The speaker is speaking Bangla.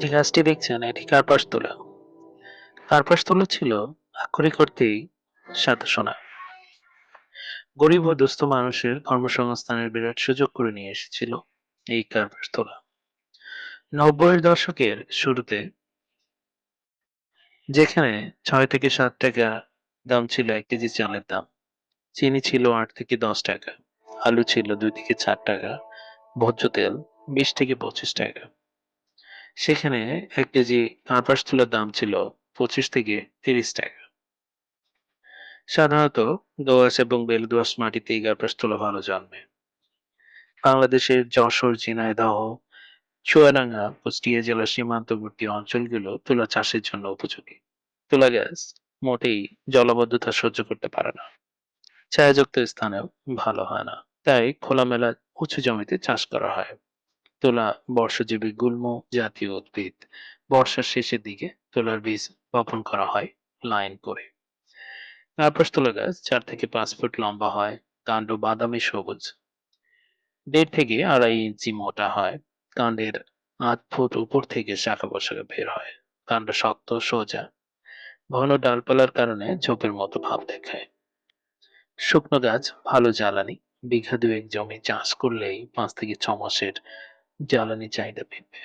যে গাছটি দেখছেন এটি কার্পাস তুলা। কার্পাস তুলা ছিল আক্ষরিক অর্থেই সাদা সোনা। গরিব ও দুস্থ মানুষের কর্মসংস্থানের বিরাট সুযোগ করে নিয়ে এসেছিল এই কার্পাস তোলা। নব্বইয়ের দশকের শুরুতে যেখানে ছয় থেকে সাত টাকা দাম ছিল এক কেজি চালের দাম, চিনি ছিল আট থেকে দশ টাকা, আলু ছিল দুই থেকে চার টাকা, ভোজ্য তেল বিশ থেকে পঁচিশ টাকা। সেখানে এক কেজি কার্পাস তুলার দাম ছিল পঁচিশ থেকে তিরিশ টাকা। সাধারণত দোআঁশ এবং বেলদোআঁশ মাটিতে এই কার্পাস তুলা ভালো জন্মে। বাংলাদেশের যশোর, ঝিনাইদহ, চুয়াডাঙ্গা, কুষ্টিয়া জেলার সীমান্তবর্তী অঞ্চলগুলো তুলা চাষের জন্য উপযোগী। তুলা গাছ মোটেই জলাবদ্ধতা সহ্য করতে পারে না। ছায়াযুক্ত স্থানেও ভালো হয় না। তাই খোলামেলা উঁচু জমিতে চাষ করা হয়। তুলা বর্ষজীবী গুল্ম জাতীয় উদ্ভিদ। বর্ষার শেষের দিকে তুলার বীজ বপন করা হয় লাইন করে। কার্পাস তুলা গাছ চার থেকে পাঁচ ফুট লম্বা হয়, কাণ্ড বাদামি সবুজ। দেড় থেকে আড়াই ইঞ্চি মোটা হয়, কাণ্ডের আট ফুট উপর থেকে শাখা পোশাখা বের হয়, কাণ্ড শক্ত, সোজা। ঘন ডালপালার কারণে ঝোপের মতো ভাব দেখায়। শুকনো গাছ ভালো জ্বালানি, বিঘা দুয়েক জমি চাষ করলেই পাঁচ থেকে ছ মাসের জ্বালানি চাহিদা মিটবে